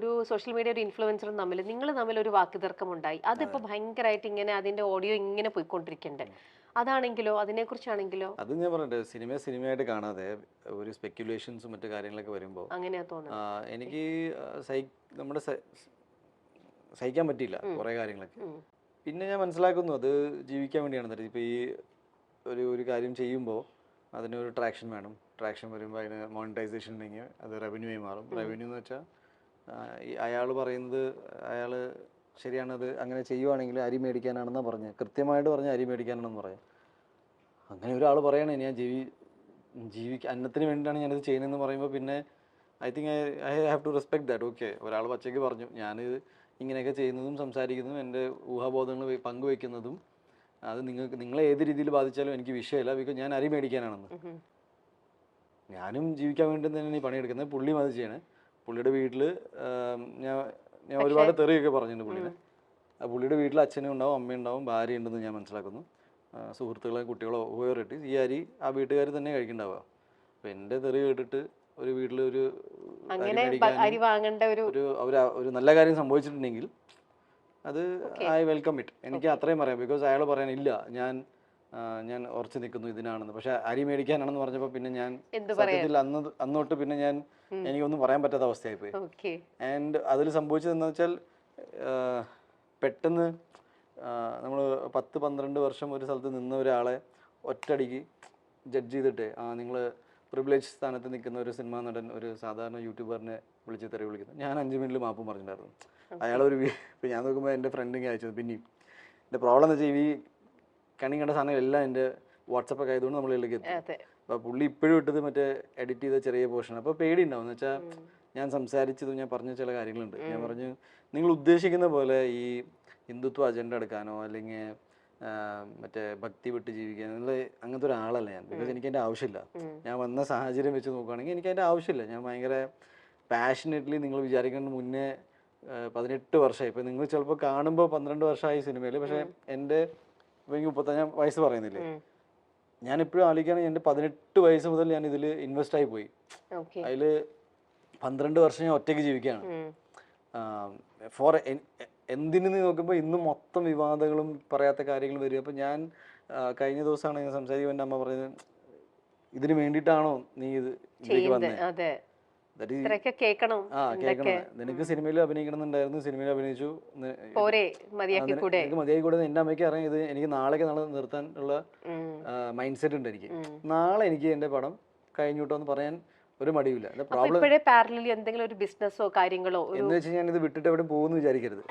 ഒരു social media ഒരു ഇൻഫ്ലുവൻസറും തമ്മിൽ നിങ്ങൾ തമ്മിൽ ഒരു വാക്കുതർക്കം ഉണ്ടായി അതിപ്പോ ഭയങ്കരമായിട്ട് ഇങ്ങനെ അതിന്റെ ഓഡിയോ ഇങ്ങനെ പോയിക്കൊണ്ടിരിക്കണ്ട്? അതാണെങ്കിലോ? അതിനെക്കുറിച്ചാണെങ്കിലോ? അത് ഞാൻ പറഞ്ഞിട്ട് സിനിമ സിനിമയായിട്ട് കാണാതെ ഒരു സ്പെക്യുലേഷൻസും മറ്റു കാര്യങ്ങളൊക്കെ വരുമ്പോൾ അങ്ങനെയാ തോന്നുന്നത്. എനിക്ക് നമ്മുടെ സഹിക്കാൻ പറ്റിയില്ല കുറേ കാര്യങ്ങളൊക്കെ. പിന്നെ ഞാൻ മനസ്സിലാക്കുന്നു അത് ജീവിക്കാൻ വേണ്ടിയാണ്. ഇപ്പോൾ ഈ ഒരു ഒരു കാര്യം ചെയ്യുമ്പോൾ അതിനൊരു ട്രാക്ഷൻ വേണം. ട്രാക്ഷൻ വരുമ്പോൾ അതിന് മോണിറ്റൈസേഷൻ ഉണ്ടെങ്കിൽ അത് റവന്യൂ ആയി മാറും. റവന്യൂ എന്ന് വെച്ചാൽ അയാൾ പറയുന്നത് അയാൾ ശരിയാണത് അങ്ങനെ ചെയ്യുവാണെങ്കിൽ അരി മേടിക്കാനാണെന്നാണ് പറഞ്ഞത് കൃത്യമായിട്ട് പറഞ്ഞ അരി മേടിക്കാനാണെന്ന് പറയാം. അങ്ങനെ ഒരാൾ പറയണേ ഞാൻ ജീവി ജീവിക്ക അന്നത്തിന് വേണ്ടിയിട്ടാണ് ഞാനിത് ചെയ്യുന്നതെന്ന് പറയുമ്പോൾ പിന്നെ I think I I have to respect that okay ഒരാൾ പച്ചയ്ക്ക് പറഞ്ഞു ഞാനിത് ഇങ്ങനെയൊക്കെ ചെയ്യുന്നതും സംസാരിക്കുന്നതും എന്റെ ഊഹാബോധങ്ങൾ പങ്കുവയ്ക്കുന്നതും അത് നിങ്ങൾക്ക് നിങ്ങളെ ഏത് രീതിയിൽ ബാധിച്ചാലും എനിക്ക് വിഷയമില്ല ബിക്കോസ് ഞാൻ അരി മേടിക്കാനാണെന്ന്. ഞാനും ജീവിക്കാൻ വേണ്ടി തന്നെയാണ് ഈ പണിയെടുക്കുന്നത്. പുള്ളിയും അത് ചെയ്യണേ. പുള്ളിയുടെ വീട്ടിൽ ഞാൻ ഞാൻ ഒരുപാട് തെറിയൊക്കെ പറഞ്ഞിട്ടുണ്ട് പുള്ളിനെ. ആ പുള്ളിയുടെ വീട്ടിൽ അച്ഛനും ഉണ്ടാവും അമ്മയും ഉണ്ടാവും ഭാര്യ ഉണ്ടെന്ന് ഞാൻ മനസ്സിലാക്കുന്നു. സുഹൃത്തുക്കളെ കുട്ടികളോ ഉപയോഗിട്ട് ഈ അരി ആ വീട്ടുകാർ തന്നെ കഴിക്കണ്ടാവുക. അപ്പം എന്റെ തെറി കേട്ടിട്ട് ഒരു അരി അങ്ങനെ അരി വാങ്ങേണ്ട ഒരു ഒരു നല്ല കാര്യം സംഭവിച്ചിട്ടുണ്ടെങ്കിൽ അത് ഐ വെൽക്കം ഇറ്റ്. എനിക്ക് അത്രയും പറയാം. ബിക്കോസ് അയാൾ പറയാൻ ഇല്ല ഞാൻ ഞാൻ ഉറച്ചു നിൽക്കുന്നു ഇതിനാണെന്ന്. പക്ഷെ അരി മേടിക്കാനാണെന്ന് പറഞ്ഞപ്പോൾ പിന്നെ ഞാൻ സത്യത്തിൽ അന്ന് അന്നോട്ട് പിന്നെ ഞാൻ എനിക്കൊന്നും പറയാൻ പറ്റാത്ത അവസ്ഥയായി പോയി ആൻഡ് അതിൽ സംഭവിച്ചതെന്ന് വെച്ചാൽ പെട്ടെന്ന് നമ്മൾ പത്ത് പന്ത്രണ്ട് വർഷം ഒരു സ്ഥലത്ത് നിന്ന ഒരാളെ ഒറ്റടിക്ക് ജഡ്ജ് ചെയ്തിട്ട് ആ നിങ്ങൾ പ്രിവിലേജ് സ്ഥാനത്ത് നിൽക്കുന്ന ഒരു സിനിമാ നടൻ ഒരു സാധാരണ യൂട്യൂബറിനെ വിളിച്ച് തെറി വിളിക്കുന്നു. ഞാൻ അഞ്ച് മിനിറ്റിൽ മാപ്പ് പറഞ്ഞിട്ടുണ്ടായിരുന്നു. അയാളൊരു ഒരു ഇപ്പം ഞാൻ നോക്കുമ്പോൾ എന്റെ ഫ്രണ്ടിങ് അയച്ചത് പിന്നെയും എന്റെ പ്രോബ്ലം എന്ന് വെച്ചാൽ ഈ കണി കണ്ട സാധനം എല്ലാം ഒക്കെ ആയതുകൊണ്ട് നമ്മളിലേക്ക് എത്തും. അപ്പൊ പുള്ളി ഇപ്പോഴും ഇട്ടത് മറ്റേ എഡിറ്റ് ചെയ്ത ചെറിയ പോർഷൻ അപ്പൊ പേടി ഉണ്ടാവും എന്ന് വെച്ചാൽ ഞാൻ സംസാരിച്ചതും ഞാൻ പറഞ്ഞ ചില കാര്യങ്ങളുണ്ട്. ഞാൻ പറഞ്ഞു നിങ്ങൾ ഉദ്ദേശിക്കുന്ന പോലെ ഈ ഹിന്ദുത്വ അജണ്ട എടുക്കാനോ അല്ലെങ്കിൽ മറ്റേ ഭക്തി വിട്ട് ജീവിക്കാനോ എന്നുള്ള അങ്ങനത്തെ ഒരാളല്ല ഞാൻ. ബിക്കോസ് എനിക്ക് എന്റെ ആവശ്യമില്ല. ഞാൻ വന്ന സാഹചര്യം വെച്ച് നോക്കുകയാണെങ്കിൽ എനിക്ക് അതിന്റെ ആവശ്യമില്ല. ഞാൻ ഭയങ്കര പാഷനറ്റ്ലി നിങ്ങൾ വിചാരിക്കേണ്ട മുന്നേ പതിനെട്ട് വർഷമായി. ഇപ്പം നിങ്ങൾ ചിലപ്പോൾ കാണുമ്പോൾ പന്ത്രണ്ട് വർഷമായി സിനിമയിൽ പക്ഷേ എന്റെ ഇപ്പം എനിക്ക് മുപ്പത്തഞ്ചാം വയസ്സ് പറയുന്നില്ലേ. ഞാൻ എപ്പോഴും ആലോചിക്കുകയാണെങ്കിൽ എന്റെ പതിനെട്ട് വയസ്സ് മുതൽ ഞാൻ ഇതിൽ ഇൻവെസ്റ്റ് ആയി പോയി. അതിൽ പന്ത്രണ്ട് വർഷം ഞാൻ ഒറ്റയ്ക്ക് ജീവിക്കുകയാണ്. ഫോർ എന്തിനു നോക്കുമ്പോൾ ഇന്ന് മൊത്തം വിവാദങ്ങളും പറയാത്ത കാര്യങ്ങളും വരും. അപ്പോൾ ഞാൻ കഴിഞ്ഞ ദിവസമാണ് ഞാൻ സംസാരിക്കുമ്പോൾ എന്റെ അമ്മ പറഞ്ഞത് ഇതിന് വേണ്ടിയിട്ടാണോ നീ ഇത് ഇതിലേക്ക് വന്നത് കേൾക്കണം ആ കേൾക്കണം. നിനക്ക് സിനിമയിൽ അഭിനയിക്കണമെന്നുണ്ടായിരുന്നു. സിനിമയിൽ അഭിനയിച്ചു. മതിയാക്കി കൂടെ മതിയായി കൂടെ എന്റെ അമ്മയ്ക്ക് അറിയാം. ഇത് എനിക്ക് നാളേക്ക് നാളെ നിർത്താൻ ഉള്ള മൈൻഡ് സെറ്റ് ഉണ്ട് എനിക്ക്. നാളെ എനിക്ക് എന്റെ പടം കഴിഞ്ഞൂട്ടോ എന്ന് പറയാൻ ഒരു മടിയില്ല ഇപ്പോഴേ പാരലി എന്തെങ്കിലും ഒരു ബിസിനസ്സോ കാര്യങ്ങളോ എന്ന് വെച്ചാൽ ഞാൻ ഇത് വിട്ടിട്ട് എവിടെ പോകുന്നു വിചാരിക്കരുത്.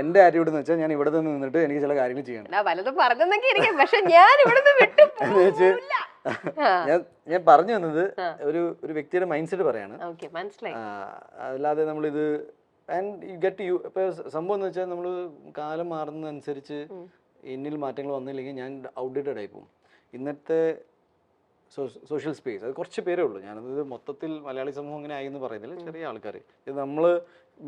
എന്റെ ആറ്റിറ്റ്യൂഡ് എന്ന് വെച്ചാൽ ഞാൻ ഇവിടെ നിന്ന് നിന്നിട്ട് എനിക്ക് ചില കാര്യങ്ങൾ ചെയ്യണം വലതും ഇരിക്കും. പക്ഷെ ഞാൻ ഇവിടുന്ന് വിട്ടു ഞാൻ ഞാൻ പറഞ്ഞു വന്നത് ഒരു ഒരു വ്യക്തിയുടെ മൈൻഡ് സെറ്റ് പറയാണ് അല്ലാതെ നമ്മൾ ഇത് ആൻഡ് യു ഗെറ്റ് യു ഇപ്പൊ സംഭവം എന്ന് വെച്ചാൽ നമ്മൾ കാലം മാറുന്നതനുസരിച്ച്. എന്നിൽ മാറ്റങ്ങൾ വന്നില്ലെങ്കിൽ ഞാൻ ഔട്ട്ഡേറ്റഡ് ആയി പോകും. ഇന്നത്തെ സോഷ്യൽ സ്പേസ് അത് കുറച്ച് പേരേ ഉള്ളൂ. ഞാനത് മൊത്തത്തിൽ മലയാളി സമൂഹം അങ്ങനെ ആയി എന്ന് പറയുന്നില്ല ചെറിയ ആൾക്കാർ ഇത് നമ്മൾ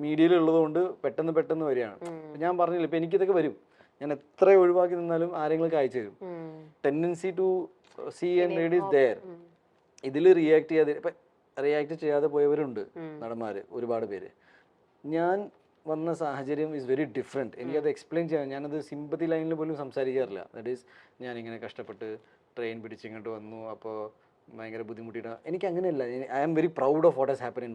മീഡിയയിൽ ഉള്ളതുകൊണ്ട് പെട്ടെന്ന് പെട്ടെന്ന് വരികയാണ്. ഞാൻ പറഞ്ഞില്ല ഇപ്പം എനിക്കിതൊക്കെ വരും. ഞാൻ എത്ര ഒഴിവാക്കി നിന്നാലും ആരെങ്കിലും അയച്ചു തരും. Tendency to see and read is there. ഇതിൽ റിയാക്ട് ചെയ്യാതെ ഇപ്പം റിയാക്ട് ചെയ്യാതെ പോയവരുണ്ട് നടന്മാര് നടന്മാർ ഒരുപാട് പേര്. ഞാൻ വന്ന സാഹചര്യം ഇസ് വെരി ഡിഫറെന്റ് എനിക്കത് എക്സ്പ്ലെയിൻ ചെയ്യാൻ ഞാനത് സിമ്പതി ലൈനിൽ പോലും സംസാരിക്കാറില്ല. ദാറ്റ് ഈസ് ഞാനിങ്ങനെ കഷ്ടപ്പെട്ട് ട്രെയിൻ പിടിച്ച് ഇങ്ങോട്ട് വന്നു. അപ്പോൾ ഭയങ്കര ബുദ്ധിമുട്ടിയിട്ട് എനിക്ക് അങ്ങനെയല്ല I am very proud of what has happen in my